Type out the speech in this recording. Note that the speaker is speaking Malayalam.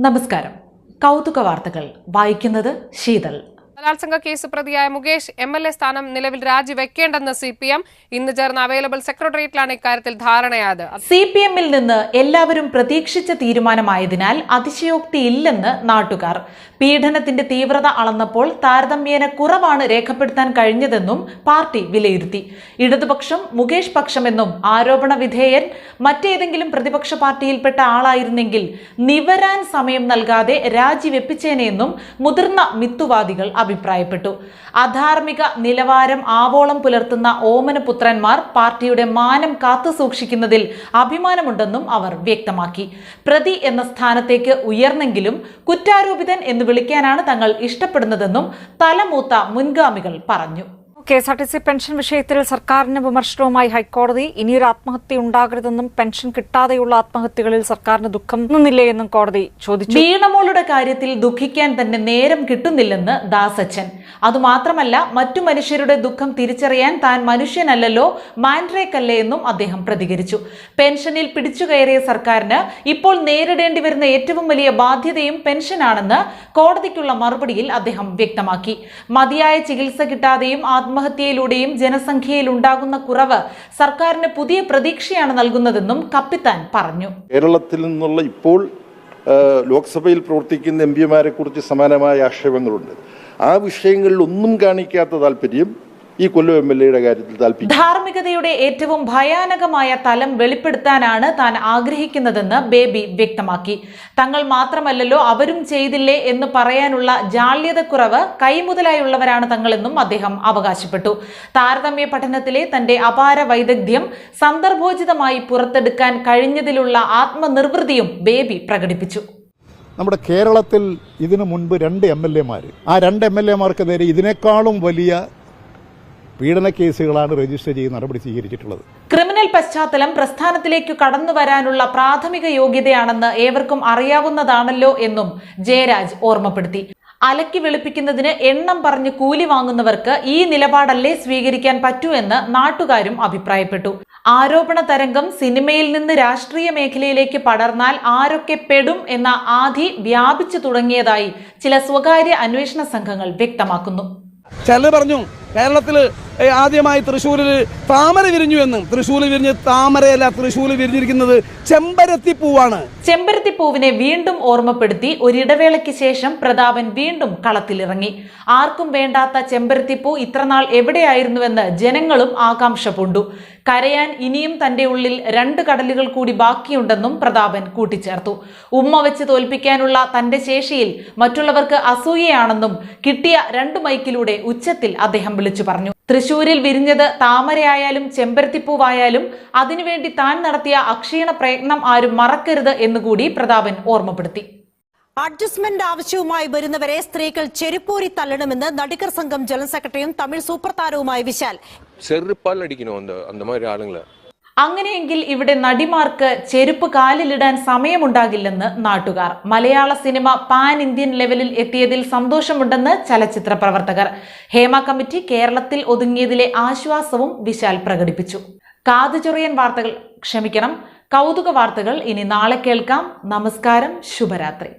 നമസ്കാരം. കൗതുക വാർത്തകൾ വായിക്കുന്നത് ശീതൾ. ബലാത്സംഗ കേസ് പ്രതിയായ മുകേഷ് എം എൽ എ സ്ഥാനം നിലവിൽ രാജിവെക്കേണ്ടെന്ന് സി പി എം. ഇന്ന് ചേർന്ന അവൈലബിൾ സെക്രട്ടേറിയറ്റിലാണ് ഇക്കാര്യത്തിൽ ധാരണയായത്. സി പി എമ്മിൽ നിന്ന് എല്ലാവരും പ്രതീക്ഷിച്ച തീരുമാനമായതിനാൽ അതിശയോക്തിയില്ലെന്ന് നാട്ടുകാർ. പീഡനത്തിന്റെ തീവ്രത അളന്നപ്പോൾ താരതമ്യേന കുറവാണ് രേഖപ്പെടുത്താൻ കഴിഞ്ഞതെന്നും പാർട്ടി വിലയിരുത്തി. ഇടതുപക്ഷം മുകേഷ് പക്ഷമെന്നും ആരോപണ വിധേയൻ മറ്റേതെങ്കിലും പ്രതിപക്ഷ പാർട്ടിയിൽപ്പെട്ട ആളായിരുന്നെങ്കിൽ നിവരാൻ സമയം നൽകാതെ രാജിവെപ്പിച്ചേനെയെന്നും മുതിർന്ന മിത്തുവാദികൾ അഭിപ്രായപ്പെട്ടു. അധാർമിക നിലവാരം ആവോളം പുലർത്തുന്ന ഓമനപുത്രന്മാർ പാർട്ടിയുടെ മാനം കാത്തുസൂക്ഷിക്കുന്നതിൽ അഭിമാനമുണ്ടെന്നും അവർ വ്യക്തമാക്കി. പ്രതി എന്ന സ്ഥാനത്തേക്ക് ഉയർന്നെങ്കിലും കുറ്റാരോപിതൻ എന്ന് വിളിക്കാനാണ് തങ്ങൾ ഇഷ്ടപ്പെടുന്നതെന്നും തലമൂത്ത മുൻഗാമികൾ പറഞ്ഞു. K S R T C pension വിഷയത്തിൽ സർക്കാരിന് വിമർശനവുമായി ഹൈക്കോടതി ഇനിയൊരു ആത്മഹത്യ ഉണ്ടാകരുതെന്നും പെൻഷൻ കിട്ടാതെയുള്ള ആത്മഹത്യകളിൽ സർക്കാരിന് ദുഃഖം തോന്നുന്നില്ലേ എന്നും കോടതി ചോദിച്ചു. വീണമോളുടെ കാര്യത്തിൽ ദുഃഖിക്കാൻ തന്നെ നേരം കിട്ടുന്നില്ലെന്ന് ദാസച്ചൻ. അതുമാത്രമല്ല മറ്റു മനുഷ്യരുടെ ദുഃഖം തിരിച്ചറിയാൻ താൻ മനുഷ്യനല്ലല്ലോ മാൻഡ്രേക്കല്ലേ എന്നും അദ്ദേഹം പ്രതികരിച്ചു. പെൻഷനിൽ പിടിച്ചുകയറിയ സർക്കാരിന് ഇപ്പോൾ നേരിടേണ്ടി വരുന്ന ഏറ്റവും വലിയ ബാധ്യതയും പെൻഷനാണെന്ന് കോടതിക്കുള്ള മറുപടിയിൽ അദ്ദേഹം വ്യക്തമാക്കി. മതിയായ ചികിത്സ കിട്ടാതെയും ആത്മഹത്യയിലൂടെയും ജനസംഖ്യയിൽ ഉണ്ടാകുന്ന കുറവ് സർക്കാരിന് പുതിയ പ്രതീക്ഷയാണ് നൽകുന്നതെന്നും കപ്പിത്താൻ പറഞ്ഞു. കേരളത്തിൽ നിന്നുള്ള ഇപ്പോൾ ലോക്സഭയിൽ പ്രവർത്തിക്കുന്ന എം പിമാരെ കുറിച്ച് സമാനമായ ആക്ഷേപങ്ങളുണ്ട്. ആ വിഷയങ്ങളിൽ ഒന്നും കാണിക്കാത്ത താല്പര്യം ഈ കൊല്ലം എം എൽ എയുടെ കാര്യത്തിൽ താല്പര്യം ധാർമ്മികതയുടെ ഏറ്റവും ഭയാനകമായ തലം വെളിപ്പെടുത്താനാണ് താൻ ആഗ്രഹിക്കുന്നതെന്ന് ബേബി വ്യക്തമാക്കി. തങ്ങൾ മാത്രമല്ലല്ലോ അവരും ചെയ്തില്ലേ എന്ന് പറയാനുള്ള ജാള്യതക്കുറവ് കൈമുതലായുള്ളവരാണ് തങ്ങളെന്നും അദ്ദേഹം അവകാശപ്പെട്ടു. താരതമ്യ പഠനത്തിലെ തന്റെ അപാര വൈദഗ്ധ്യം സന്ദർഭോചിതമായി പുറത്തെടുക്കാൻ കഴിഞ്ഞതിലുള്ള ആത്മനിർവൃതിയും ബേബി പ്രകടിപ്പിച്ചു. നമ്മുടെ കേരളത്തിൽ ഇതിനു മുൻപ് രണ്ട് എം എൽ എമാർ ആ രണ്ട് എം എൽ എമാർക്ക് നേരെ ഇതിനേക്കാളും വലിയ പീഡന കേസുകളാണ് രജിസ്റ്റർ ചെയ്ത് നടപടി സ്വീകരിച്ചിട്ടുള്ളത്. ക്രിമിനൽ പശ്ചാത്തലം പ്രസ്ഥാനത്തിലേക്ക് കടന്നു വരാനുള്ള പ്രാഥമിക യോഗ്യതയാണെന്ന് ഏവർക്കും അറിയാവുന്നതാണല്ലോ എന്നും ജയരാജ് ഓർമ്മപ്പെടുത്തി. അലക്കി വെളുപ്പിക്കുന്നതിന് എണ്ണം പറഞ്ഞ് കൂലി വാങ്ങുന്നവർക്ക് ഈ നിലപാടല്ലേ സ്വീകരിക്കാൻ പറ്റൂ എന്ന് നാട്ടുകാരും അഭിപ്രായപ്പെട്ടു. ആരോപണ തരംഗം സിനിമയിൽ നിന്ന് രാഷ്ട്രീയ മേഖലയിലേക്ക് പടർന്നാൽ ആരൊക്കെ പെടും എന്ന ആധി വ്യാപിച്ചു തുടങ്ങിയതായി ചില സ്വകാര്യ അന്വേഷണ സംഘങ്ങൾ വ്യക്തമാക്കുന്നു. ചിലർ പറഞ്ഞു. കേരളത്തിൽ ആദ്യമായി തൃശ്ശൂരിൽ താമര വിരിഞ്ഞു എന്നും തൃശ്ശൂരിൽ വിരിഞ്ഞ് താമരയല്ല തൃശ്ശൂരിൽ വിരിഞ്ഞിരിക്കുന്നത് ചെമ്പരത്തി പൂവാണ് ചെമ്പരത്തി പൂവിനെ വീണ്ടും ഓർമ്മപ്പെടുത്തി ഒരിടവേളയ്ക്ക് ശേഷം പ്രതാപൻ വീണ്ടും കളത്തിലിറങ്ങി. ആർക്കും വേണ്ടാത്ത ചെമ്പരത്തി പൂ ഇത്രനാൾ എവിടെയായിരുന്നുവെന്ന് ജനങ്ങളും ആകാംക്ഷ പൂണ്ടു. കരയാൻ ഇനിയും തന്റെ ഉള്ളിൽ രണ്ട് കടലുകൾ കൂടി ബാക്കിയുണ്ടെന്നും പ്രതാപൻ കൂട്ടിച്ചേർത്തു. ഉമ്മ വെച്ച് തോൽപ്പിക്കാനുള്ള തന്റെ ശേഷിയിൽ മറ്റുള്ളവർക്ക് അസൂയയാണെന്നും കിട്ടിയ രണ്ട് മൈക്കിലൂടെ ഉച്ചത്തിൽ അദ്ദേഹം വിളിച്ചു പറഞ്ഞു. തൃശൂരിൽ വിരിഞ്ഞത് താമരയായാലും ചെമ്പരത്തിപ്പൂവായാലും അതിനുവേണ്ടി താൻ നടത്തിയ അക്ഷീണ പ്രയത്നം ആരും മറക്കരുത് എന്നുകൂടി പ്രതാപൻ ഓർമ്മപ്പെടുത്തി. അഡ്ജസ്റ്റ്മെന്റ് ആവശ്യവുമായി വരുന്നവരെ സ്ത്രീകൾ ചെരുപ്പൂരി തള്ളണമെന്ന് നടികർ സംഘം ജനറൽ സെക്രട്ടറിയും തമിഴ് സൂപ്പർ താരവുമായ വിശാൽ செருப்பால் அடிக்கணும் அந்த அந்த மாதிரி ஆளுங்களை അങ്ങനെയെങ്കിൽ ഇവിടെ നടിമാർക്ക് ചെരുപ്പ് കാലിലിടാൻ സമയമുണ്ടാകില്ലെന്ന് നാട്ടുകാർ മലയാള സിനിമ പാൻ ഇന്ത്യൻ ലെവലിൽ എത്തിയതിൽ സന്തോഷമുണ്ടെന്ന് ചലച്ചിത്ര പ്രവർത്തകർ ഹേമ കമ്മിറ്റി കേരളത്തിൽ ഒതുങ്ങിയതിലെ ആശ്വാസവും വിശാൽ പ്രകടിപ്പിച്ചു കാതുചൊറിയൻ വാർത്തകൾ ക്ഷമിക്കണം കൗതുക വാർത്തകൾ ഇനി നാളെ കേൾക്കാം നമസ്കാരം ശുഭരാത്രി